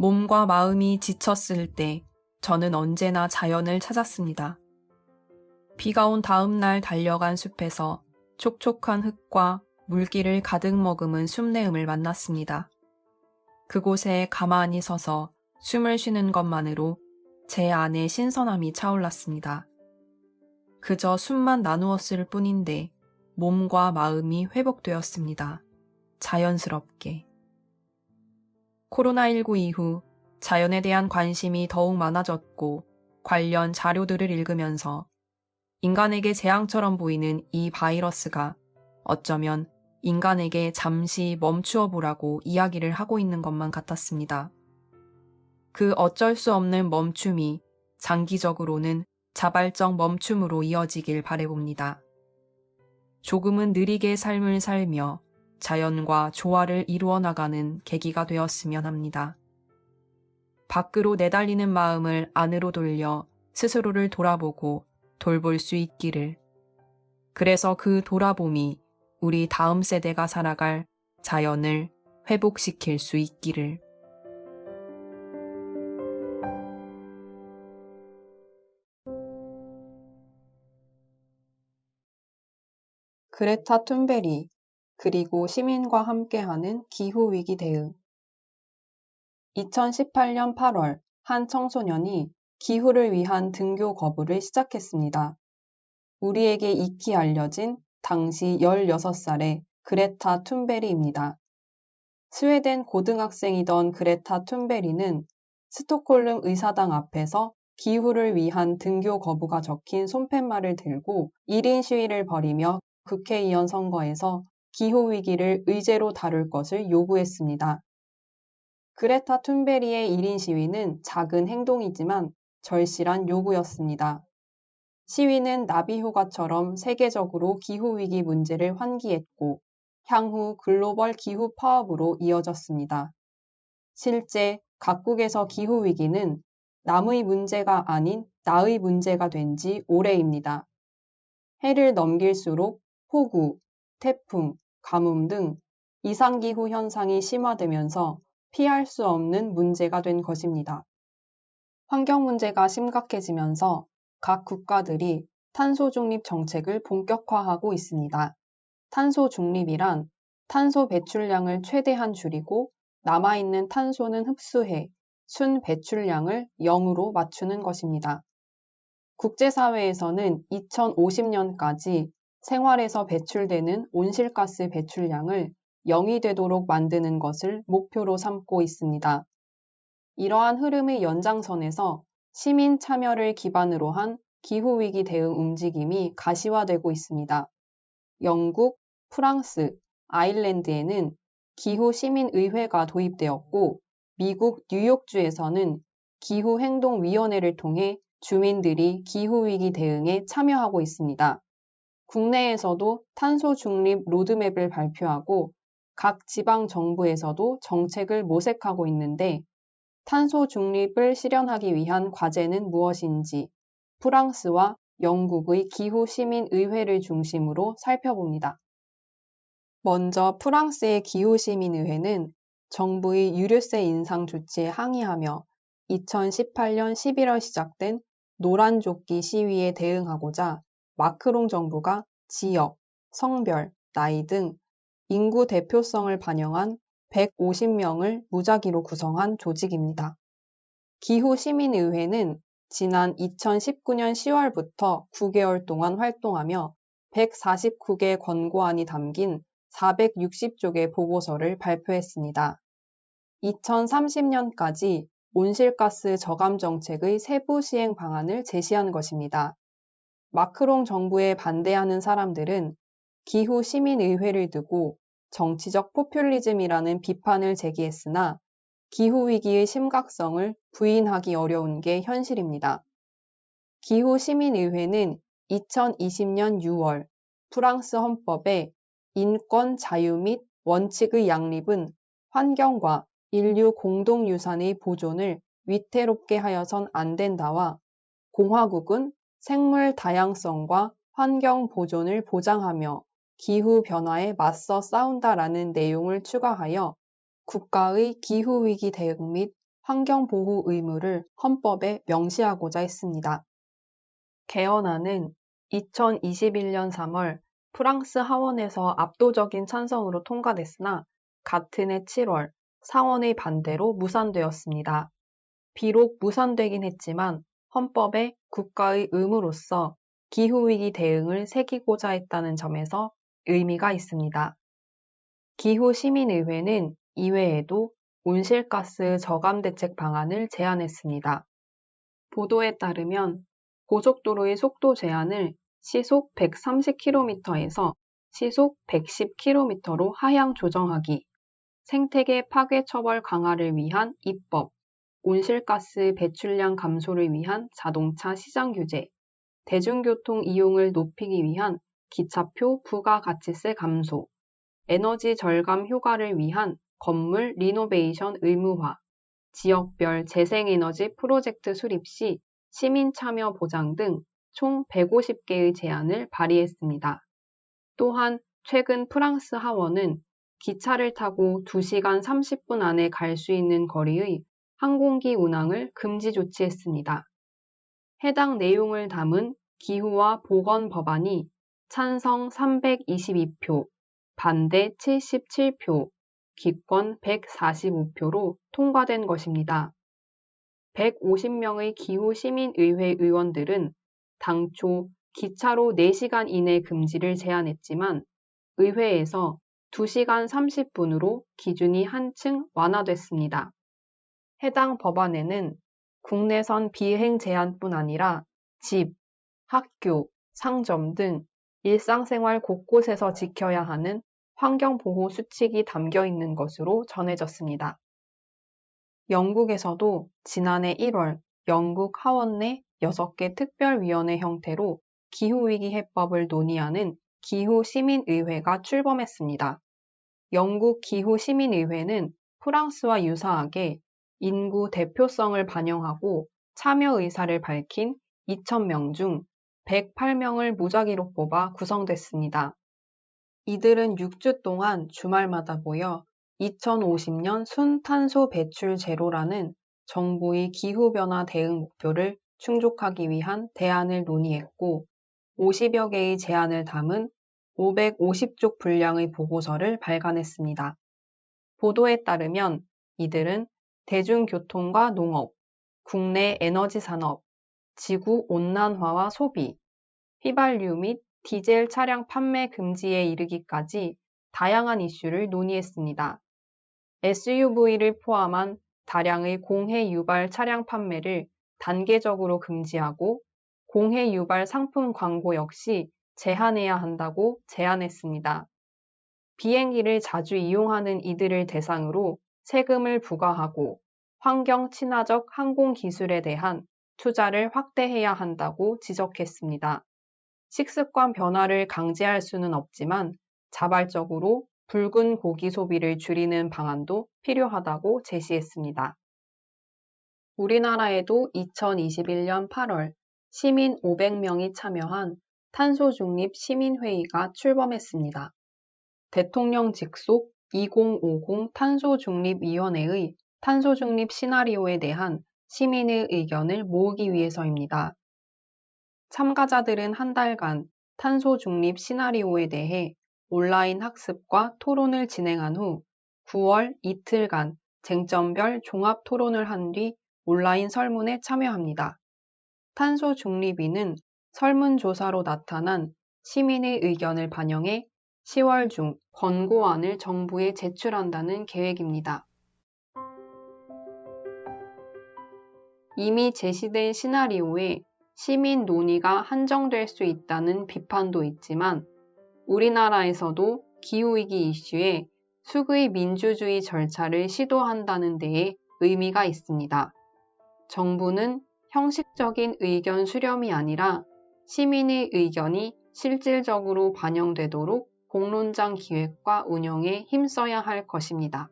몸과 마음이 지쳤을 때 저는 언제나 자연을 찾았습니다. 비가 온 다음 날 달려간 숲에서 촉촉한 흙과 물기를 가득 머금은 숲내음을 만났습니다. 그곳에 가만히 서서 숨을 쉬는 것만으로 제 안에 신선함이 차올랐습니다. 그저 숨만 나누었을 뿐인데 몸과 마음이 회복되었습니다. 자연스럽게. 코로나19 이후 자연에 대한 관심이 더욱 많아졌고 관련 자료들을 읽으면서 인간에게 재앙처럼 보이는 이 바이러스가 어쩌면 인간에게 잠시 멈추어 보라고 이야기를 하고 있는 것만 같았습니다. 그 어쩔 수 없는 멈춤이 장기적으로는 자발적 멈춤으로 이어지길 바래봅니다. 조금은 느리게 삶을 살며 자연과 조화를 이루어 나가는 계기가 되었으면 합니다. 밖으로 내달리는 마음을 안으로 돌려 스스로를 돌아보고 돌볼 수 있기를. 그래서 그 돌아봄이 우리 다음 세대가 살아갈 자연을 회복시킬 수 있기를. 그레타 툰베리 그리고 시민과 함께하는 기후위기 대응 2018년 8월 한 청소년이 기후를 위한 등교 거부를 시작했습니다. 우리에게 익히 알려진 당시 16살의 그레타 툰베리입니다. 스웨덴 고등학생이던 그레타 툰베리는 스톡홀름 의사당 앞에서 기후를 위한 등교 거부가 적힌 손팻말을 들고 1인 시위를 벌이며 국회의원 선거에서 기후위기를 의제로 다룰 것을 요구했습니다. 그레타 툰베리의 1인 시위는 작은 행동이지만 절실한 요구였습니다. 시위는 나비 효과처럼 세계적으로 기후위기 문제를 환기했고 향후 글로벌 기후 파업으로 이어졌습니다. 실제 각국에서 기후위기는 남의 문제가 아닌 나의 문제가 된 지 오래입니다. 해를 넘길수록 폭우, 태풍, 가뭄 등 이상기후 현상이 심화되면서 피할 수 없는 문제가 된 것입니다. 환경 문제가 심각해지면서 각 국가들이 탄소 중립 정책을 본격화하고 있습니다. 탄소 중립이란 탄소 배출량을 최대한 줄이고 남아있는 탄소는 흡수해 순 배출량을 0으로 맞추는 것입니다. 국제사회에서는 2050년까지 생활에서 배출되는 온실가스 배출량을 0이 되도록 만드는 것을 목표로 삼고 있습니다. 이러한 흐름의 연장선에서 시민 참여를 기반으로 한 기후위기 대응 움직임이 가시화되고 있습니다. 영국, 프랑스, 아일랜드에는 기후 시민의회가 도입되었고, 미국 뉴욕주에서는 기후행동위원회를 통해 주민들이 기후위기 대응에 참여하고 있습니다. 국내에서도 탄소 중립 로드맵을 발표하고 각 지방 정부에서도 정책을 모색하고 있는데 탄소 중립을 실현하기 위한 과제는 무엇인지 프랑스와 영국의 기후 시민 의회를 중심으로 살펴봅니다. 먼저 프랑스의 기후 시민 의회는 정부의 유류세 인상 조치에 항의하며 2018년 11월 시작된 노란 조끼 시위에 대응하고자 마크롱 정부가 지역, 성별, 나이 등 인구 대표성을 반영한 150명을 무작위로 구성한 조직입니다. 기후 시민의회는 지난 2019년 10월부터 9개월 동안 활동하며 149개 권고안이 담긴 460쪽의 보고서를 발표했습니다. 2030년까지 온실가스 저감 정책의 세부 시행 방안을 제시한 것입니다. 마크롱 정부에 반대하는 사람들은 기후 시민의회를 두고 정치적 포퓰리즘이라는 비판을 제기했으나 기후위기의 심각성을 부인하기 어려운 게 현실입니다. 기후 시민의회는 2020년 6월 프랑스 헌법에 인권, 자유 및 원칙의 양립은 환경과 인류 공동유산의 보존을 위태롭게 하여선 안 된다와 공화국은 생물 다양성과 환경 보존을 보장하며 기후 변화에 맞서 싸운다라는 내용을 추가하여 국가의 기후 위기 대응 및 환경 보호 의무를 헌법에 명시하고자 했습니다. 개헌안은 2021년 3월 프랑스 하원에서 압도적인 찬성으로 통과됐으나 같은 해 7월 상원의 반대로 무산되었습니다. 비록 무산되긴 했지만 헌법에 국가의 의무로서 기후위기 대응을 새기고자 했다는 점에서 의미가 있습니다. 기후시민의회는 이외에도 온실가스 저감 대책 방안을 제안했습니다. 보도에 따르면 고속도로의 속도 제한을 시속 130km에서 시속 110km로 하향 조정하기, 생태계 파괴 처벌 강화를 위한 입법, 온실가스 배출량 감소를 위한 자동차 시장 규제, 대중교통 이용을 높이기 위한 기차표 부가가치세 감소, 에너지 절감 효과를 위한 건물 리노베이션 의무화, 지역별 재생에너지 프로젝트 수립 시 시민 참여 보장 등 총 150개의 제안을 발의했습니다. 또한 최근 프랑스 하원은 기차를 타고 2시간 30분 안에 갈 수 있는 거리의 항공기 운항을 금지 조치했습니다. 해당 내용을 담은 기후와 보건 법안이 찬성 322표, 반대 77표, 기권 145표로 통과된 것입니다. 150명의 기후 시민의회 의원들은 당초 기차로 4시간 이내 금지를 제안했지만 의회에서 2시간 30분으로 기준이 한층 완화됐습니다. 해당 법안에는 국내선 비행 제한뿐 아니라 집, 학교, 상점 등 일상생활 곳곳에서 지켜야 하는 환경보호 수칙이 담겨 있는 것으로 전해졌습니다. 영국에서도 지난해 1월 영국 하원 내 6개 특별위원회 형태로 기후위기 해법을 논의하는 기후시민의회가 출범했습니다. 영국 기후시민의회는 프랑스와 유사하게 인구 대표성을 반영하고 참여 의사를 밝힌 2,000명 중 108명을 무작위로 뽑아 구성됐습니다. 이들은 6주 동안 주말마다 모여 2050년 순탄소 배출 제로라는 정부의 기후변화 대응 목표를 충족하기 위한 대안을 논의했고 50여 개의 제안을 담은 550쪽 분량의 보고서를 발간했습니다. 보도에 따르면 이들은 대중교통과 농업, 국내 에너지 산업, 지구 온난화와 소비, 휘발유 및 디젤 차량 판매 금지에 이르기까지 다양한 이슈를 논의했습니다. SUV를 포함한 다량의 공해 유발 차량 판매를 단계적으로 금지하고 공해 유발 상품 광고 역시 제한해야 한다고 제안했습니다. 비행기를 자주 이용하는 이들을 대상으로 세금을 부과하고 환경 친화적 항공 기술에 대한 투자를 확대해야 한다고 지적했습니다. 식습관 변화를 강제할 수는 없지만 자발적으로 붉은 고기 소비를 줄이는 방안도 필요하다고 제시했습니다. 우리나라에도 2021년 8월 시민 500명이 참여한 탄소 중립 시민회의가 출범했습니다. 대통령 직속 2050 탄소중립위원회의 탄소중립 시나리오에 대한 시민의 의견을 모으기 위해서입니다. 참가자들은 한 달간 탄소중립 시나리오에 대해 온라인 학습과 토론을 진행한 후 9월 이틀간 쟁점별 종합 토론을 한 뒤 온라인 설문에 참여합니다. 탄소중립위는 설문조사로 나타난 시민의 의견을 반영해 10월 중 권고안을 정부에 제출한다는 계획입니다. 이미 제시된 시나리오에 시민 논의가 한정될 수 있다는 비판도 있지만 우리나라에서도 기후위기 이슈에 수의 민주주의 절차를 시도한다는 데에 의미가 있습니다. 정부는 형식적인 의견 수렴이 아니라 시민의 의견이 실질적으로 반영되도록 공론장 기획과 운영에 힘써야 할 것입니다.